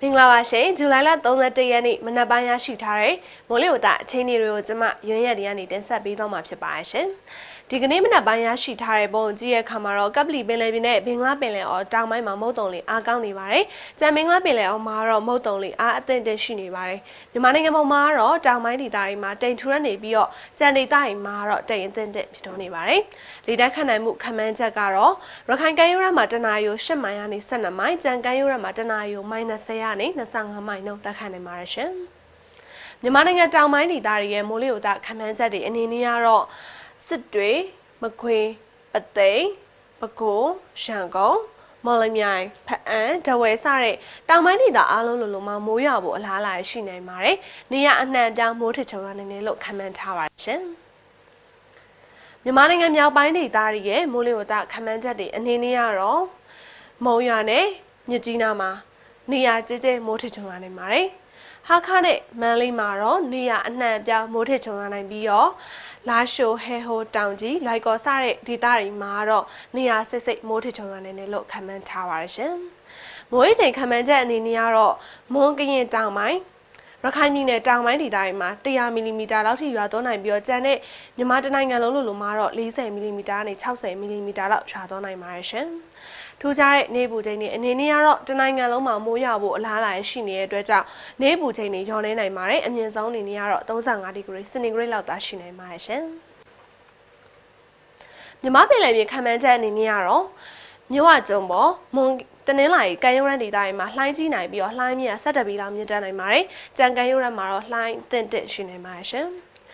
မင်္ဂလာပါရှင်ဇူလိုင်လ31ရက်နေ့မနက်ပိုင်းရရှိထားတဲ့မိုးလေဝသအခြေအနေတွေကိုကျွန်မရွံ့ရက်တွေကနေတင်ဆက်ပေးသွားမှာဖြစ်ပါရှင်ဒီကနေ့မနက်ပိုင်းရရှိထားတဲ့ပုံကြည့်ရခါမှာတော့ကပ်ပလီပင်လယ်ပြင်နဲ့ဘင်္ဂလားပင်လယ်အော်တောင်ပိုင်းမှာမုတ်တုံလေးအားကောင်းနေပါတယ်။ကြံဘင်္ဂလားပင်လယ်အော်မှာတော့မုတ်တုံလေးအားအသင့်တင်ရှိနေပါတယ်။မြန်မာနိုင်ငံပေါ်မှာတော့တောင်ပိုင်းဒေသတွေမှာတိမ်ထူရနေပြီးတော့ကြံဒေသတွေမှာတော့တိမ်အသင့်တင်ဖြစ်တော်နေပါတယ်။လေတိုက်ခတ်နိုင်မှုခန့်မှန်းချက်ကတော့ရခိုင်ကမ်းရိုးတန်းမှာတနအီကို10မိုင်ကနေ12မိုင်ကြံကမ်းရိုးတန်းမှာတနအီကို -30 ကနေ25မိုင်နှုန်းတိုက်ခတ်နိုင်ပါတယ်ရှင်။မြန်မာနိုင်ငံတောင်ပိုင်းဒေသတွေရဲ့မိုးလေဝသခန့်မှန်းချက်တွေအနေနဲ့ကတော့စစ်တွေမကွေးပသိမ်ပဲခူးရှမ်းကုန်းမော်လမြိုင်ဖအံဒဝဲစတဲ့တောင်ပိုင်းဒေသအားလုံးလိုလိုမှာမိုးရွာဖို့အလားအလာရှိနိုင်ပါတယ်။နေရအနှံ့အပြားမိုးထချုံရနိုင်တယ်လို့ခန့်မှန်းထားပါတယ်ရှင်။မြန်မာနိုင်ငံမြောက်ပိုင်းဒေသတွေရဲ့မိုးလေဝသခန့်မှန်းချက်တွေအနေနဲ့ကတော့မုံရွာနဲ့မြစ်ကြီးနားမှာ နေရာကျကျမိုးထချုံရနိုင်ပါတယ်။ဟာခါနဲ့မန်လေးမှာတော့နေရအနှံ့အပြားမိုးထချုံရနိုင်ပြီးတော့လာရှိုဟဲဟိုတောင်ကြီးလိုက်ကော်စတဲ့ဒေသတွေမှာတော့နေရာစစ်စစ်မိုးထချုံရနိုင်တယ်လို့ခန့်မှန်းထားပါတယ်ရှင်။မိုးရေချိန်ခန့်မှန်းချက်အနေနဲ့ကတော့မွန်ကရင်တောင်ပိုင်း ရခိုင်ပြည်နယ်တောင်ပိုင်းဒေသတွေမှာ100မီလီမီတာလောက်ထိရွာသွန်းနိုင်ပြီးတော့ကျန်တဲ့မြန်မာတိုင်းနိုင်ငံလုံးလိုလိုမှာတော့40မီလီမီတာနဲ့60မီလီမီတာလောက်ရွာသွန်းနိုင်ပါတယ်ရှင်။ထူးခြားတဲ့နေပူချိန်တွေအနေနဲ့ကတော့တနိုင်ငံလုံးမှာမိုးရွာဖို့အလားအလာရှိနေတဲ့အတွက်ကြောင့်နေပူချိန်တွေလျော့နေနိုင်ပါတယ်။အမြင့်ဆုံးအနေနဲ့ကတော့35ဒီဂရီစင်တီဂရိတ်လောက်သာရှိနိုင်ပါတယ်ရှင်။မြမပင်လယ်ပြင်ခံမှန်းချက်အနေနဲ့ကတော့မြို့ဝကျုံပေါ်မွန် တနင်္လာရီကန်ရုံရန်ဒေသတွေမှာလှိုင်းကြီးနိုင်ပြီးတော့လှိုင်းမြင့်ဆက်တက်ပြီးလောက်မြင့်တက်နိုင်ပါတယ်။ကြံကန်ရုံရန်မှာတော့လှိုင်းတင့်တင့်ရှိနိုင်ပါတယ်ရှင်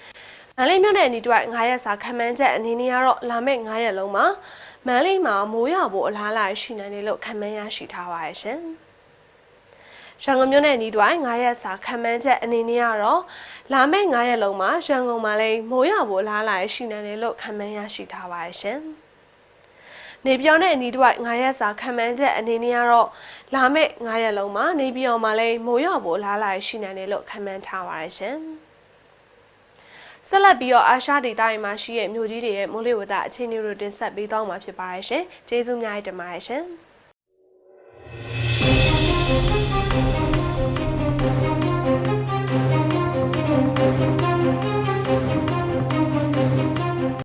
။မန္တလေးမြို့နယ်အနီးတစ်ဝိုက်9ရက်စာခံမှန်းချက်အနေနဲ့ကတော့လာမယ့်9ရက်လုံးမှာမန္တလေးမှာမိုးရွာဖို့အလားအလာရှိနိုင်တယ်လို့ခံမှန်းရရှိထားပါတယ်ရှင်။ရန်ကုန်မြို့နယ်နီးတွိုင်း9ရက်စာခံမှန်းချက်အနေနဲ့ကတော့လာမယ့်9ရက်လုံးမှာရန်ကုန်မှာလည်းမိုးရွာဖို့အလားအလာရှိနေတယ်လို့ခံမှန်းရရှိထားပါတယ်ရှင်။ နေပြောင်းတဲ့အနီးတစ်ဝိုက်9ရက်စာခံမှန်းချက်အနေနဲ့ကတော့လာမယ့်9ရက်လုံးမှာနေပြောင်းမှာလည်းမိုးရွာဖို့အလားအလာရှိနေတယ်လို့ခံမှန်းထားပါတယ်ရှင်။ဆက်လက်ပြီးတော့အာရှဒေသတွေမှာရှိတဲ့မြို့ကြီးတွေရဲ့မိုးလေဝသအခြေအနေတွေတင်ဆက်ပေးသွားမှာဖြစ်ပါတယ်ရှင်။ကျေးဇူးများတင်ပါတယ်ရှင်။